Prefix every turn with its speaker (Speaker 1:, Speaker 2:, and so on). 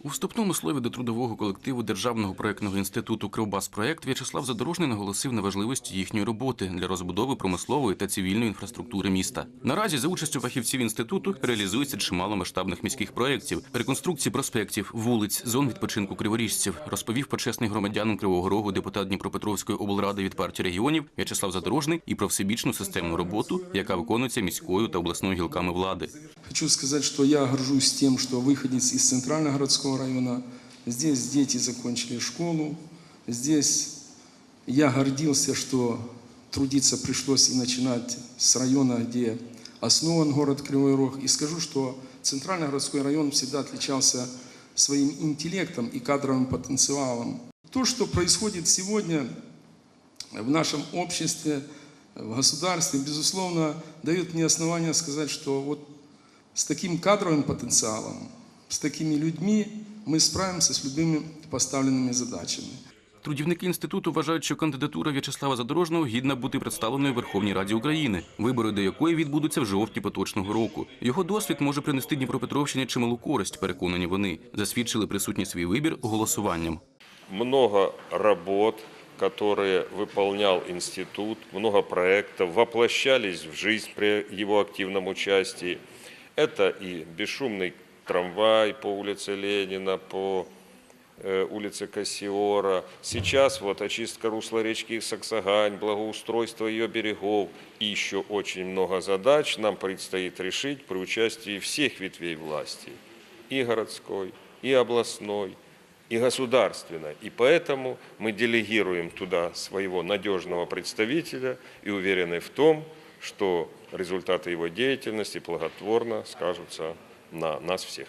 Speaker 1: У вступному слові до трудового колективу Державного проектного інституту Кривбаспроект В'ячеслав Задорожний наголосив на важливості їхньої роботи для розбудови промислової та цивільної інфраструктури міста. Наразі за участю фахівців інституту реалізується чимало масштабних міських проєктів, реконструкції проспектів, вулиць, зон відпочинку криворіжців, розповів почесний громадянам Кривого Рогу депутат Дніпропетровської облради від партії регіонів В'ячеслав Задорожний і про всебічну системну роботу, яка виконується міською та обласною гілками влади.
Speaker 2: Хочу сказать, что я горжусь тем, что выходец из центрального городского района. Здесь дети закончили школу. Здесь я гордился, что трудиться пришлось и начинать с района, где основан город Кривой Рог. И скажу, что центральный городской район всегда отличался своим интеллектом и кадровым потенциалом. То, что происходит сегодня в нашем обществе, в государстве, безусловно, дает мне основания сказать, что вот с таким кадровым потенциалом, с такими людьми мы справимся с любыми поставленными задачами.
Speaker 1: Трудівники інституту вважають, що кандидатура В'ячеслава Задорожного гідна бути представленою Верховній Раді України, вибори до якої відбудуться в жовтні поточного року. Його досвід може принести Дніпропетровщині чималу користь, переконані вони. Засвідчили присутні свій вибір голосуванням.
Speaker 3: много работ, которые выполнял институт, много проектов воплощались в жизнь при его активном участии. Это и бесшумный трамвай по улице Ленина, по э, улице Кассиора. Сейчас вот очистка русла речки Саксагань, благоустройство ее берегов и еще очень много задач нам предстоит решить при участии всех ветвей власти, и городской, и областной, и государственной. И поэтому мы делегируем туда своего надежного представителя и уверены в том, что результаты его деятельности благотворно скажутся на нас всех.